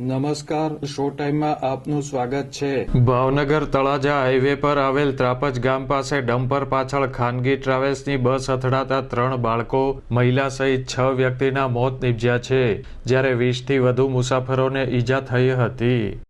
નમસ્કાર, શો ટાઈમમાં આપનું સ્વાગત છે. ભાવનગર તળાજા હાઈવે પર આવેલ ત્રાપજ ગામ પાસે ડમ્પર પાછળ ખાનગી ટ્રાવેલ્સની બસ અથડાતા ત્રણ બાળકો, મહિલા સહિત છ વ્યક્તિના મોત નીપજ્યા છે, જ્યારે વીસથી વધુ મુસાફરોને ઈજા થઈ હતી.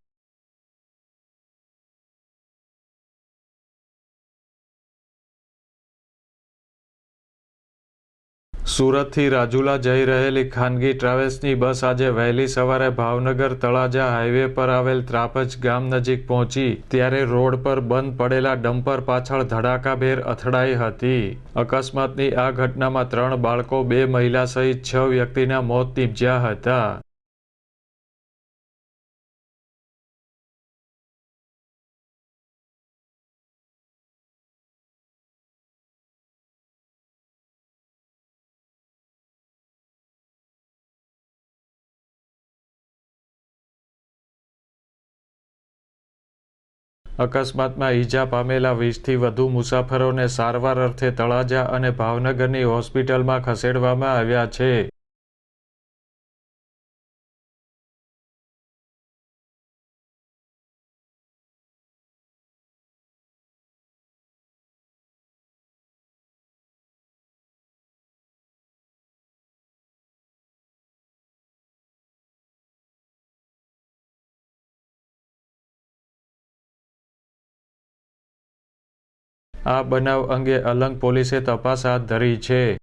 સુરતથી રાજુલા જઈ રહેલી ખાનગી ટ્રાવેલ્સની બસ આજે વહેલી સવારે ભાવનગર તળાજા હાઈવે પર આવેલ ત્રાપજ ગામ નજીક પહોંચી, ત્યારે રોડ પર બંધ પડેલા ડમ્પર પાછળ ધડાકાભેર અથડાઈ હતી. અકસ્માતની આ ઘટનામાં ત્રણ બાળકો, બે મહિલા સહિત છ વ્યક્તિના મોત નીપજ્યા હતા. અકસ્માતમાં ઈજા પામેલા વીસથી વધુ મુસાફરોને સારવાર અર્થે તળાજા અને ભાવનગરની હોસ્પિટલમાં ખસેડવામાં આવ્યા છે. આ બનાવ અંગે અલંગ પોલીસે તપાસ હાથ ધરી છે.